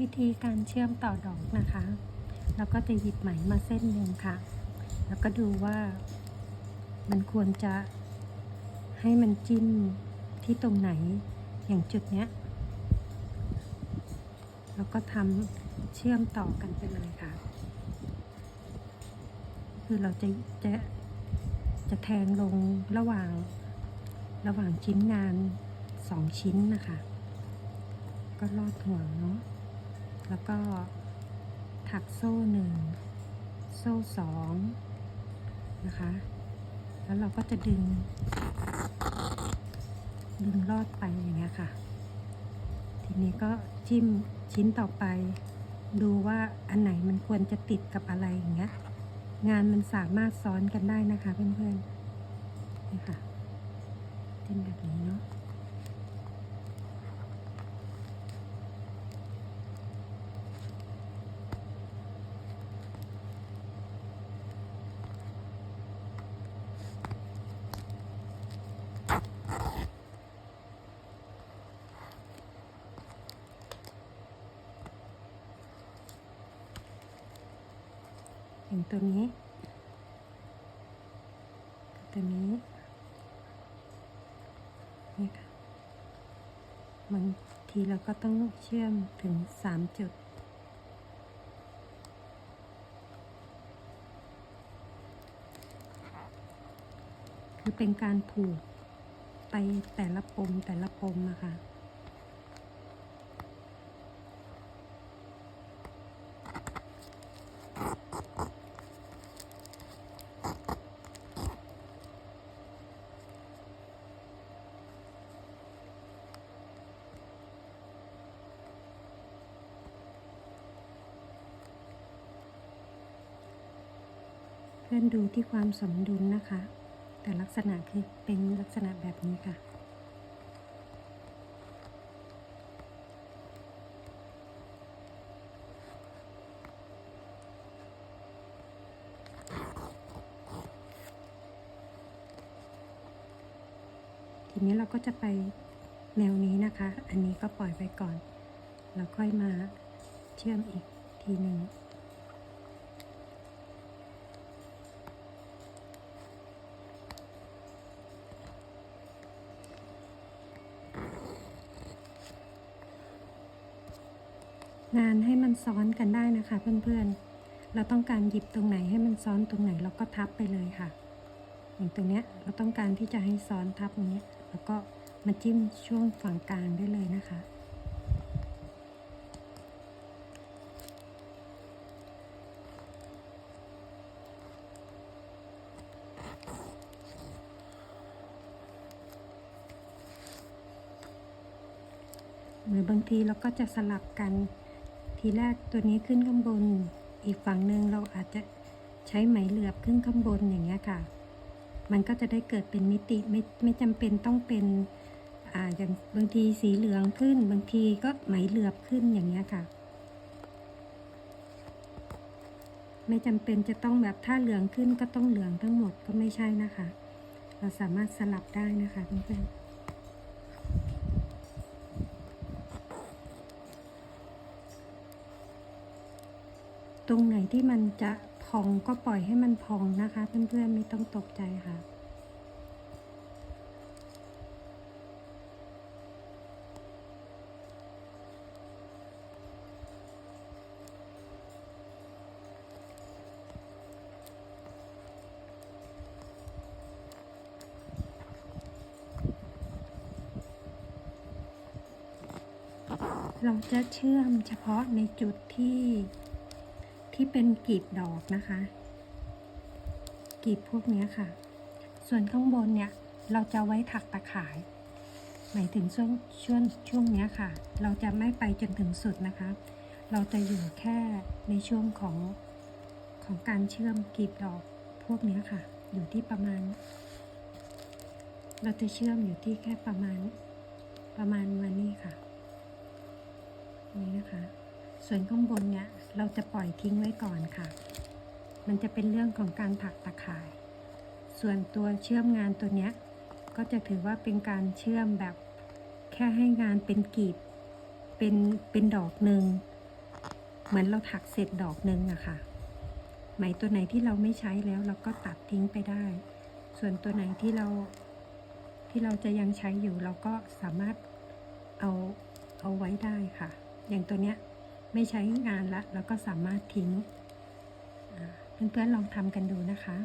วิธีการเชื่อมต่อดอกนะคะเราก็จะหยิบไหมมาเส้นหนึ่งค่ะ แล้วก็ดูว่ามันควรจะให้มันจิ้มที่ตรงไหนอย่างจุดเนี้ยแล้วก็ทำเชื่อมต่อกันไปเลยค่ะ คือเราจะจะจะแทงลงระหว่างระหว่างชิ้นงานสองชิ้นนะคะ ก็ลอดห่วงเนาะ แล้วก็ถักโซ่หนึ่งโซ่สองนะคะ แล้วเราก็จะดึง ดึงลอดไปอย่างเงี้ยค่ะ ทีนี้ก็จิ้มชิ้นต่อไป ดูว่าอันไหนมันควรจะติดกับอะไรอย่างเงี้ย งานมันสามารถซ้อนกันได้นะคะเพื่อนๆนี่ค่ะจิ้มแบบนี้เนาะ อย่างตัวนี้ ตัวนี้นี่ค่ะบางทีเราก็ต้องเชื่อมถึงสามจุด คือเป็นการผูกไปแต่ละปมแต่ละปมนะคะ เพื่อนดูที่ความสมดุลนะคะ แต่ลักษณะคือเป็นลักษณะแบบนี้ค่ะ ทีนี้เราก็จะไปแนวนี้นะคะ อันนี้ก็ปล่อยไปก่อนแล้วค่อยมาเชื่อมอีกทีหนึ่ง งานให้มันซ้อนกันได้นะคะเพื่อนๆ เราต้องการหยิบตรงไหนให้มันซ้อนตรงไหนเราก็ทับไปเลยค่ะ อย่างตรงเนี้ยเราต้องการที่จะให้ซ้อนทับตรงเนี้ยแล้วก็มาจิ้มช่วงฝั่งกลางได้เลยนะคะหรือบางทีเราก็จะสลับกัน ทีแรกตัวนี้ขึ้นข้างบน อีกฝั่งหนึ่งเราอาจจะใช้ไหมเหลือบขึ้นข้างบนอย่างเงี้ยค่ะ มันก็จะได้เกิดเป็นมิติไม่ไม่จำเป็นต้องเป็นอ่าอย่างบางทีสีเหลืองขึ้น บางทีก็ไหมเหลือบขึ้นอย่างเงี้ยค่ะ ไม่จำเป็นจะต้องแบบถ้าเหลืองขึ้นก็ต้องเหลืองทั้งหมดก็ไม่ใช่นะคะ เราสามารถสลับได้นะคะเพื่อนๆ ตรงไหนที่มันจะพองก็ปล่อยให้มันพองนะคะ เพื่อนๆไม่ต้องตกใจค่ะเราจะเชื่อมเฉพาะในจุดที่ ที่เป็นกลีบดอกนะคะกลีบพวกนี้ค่ะ ส่วนข้างบนเนี่ยเราจะไว้ถักตะข่าย หมายถึงช่วงช่วงช่วงนี้ค่ะ เราจะไม่ไปจนถึงสุดนะคะ เราจะอยู่แค่ในช่วงของของการเชื่อมกลีบดอกพวกนี้ค่ะ อยู่ที่ประมาณ เราจะเชื่อมอยู่ที่แค่ประมาณประมาณวันนี้ค่ะ นี้นะคะ ส่วนข้างบนเนี่ยเราจะปล่อยทิ้งไว้ก่อนค่ะ มันจะเป็นเรื่องของการถักตะข่าย ส่วนตัวเชื่อมงานตัวเนี้ยก็จะถือว่าเป็นการเชื่อมแบบแค่ให้งานเป็นกลีบ เป็นเป็นดอกหนึ่งเหมือนเราถักเสร็จดอกหนึ่งอะค่ะไหมตัวไหนที่เราไม่ใช้แล้วเราก็ตัดทิ้งไปได้ ส่วนตัวไหนที่เราที่เราจะยังใช้อยู่เราก็สามารถเอาเอาไว้ได้ค่ะ อย่างตัวเนี้ย ไม่ใช้งานละแล้วก็สามารถทิ้งเพื่อนๆลองทำกันดูนะคะ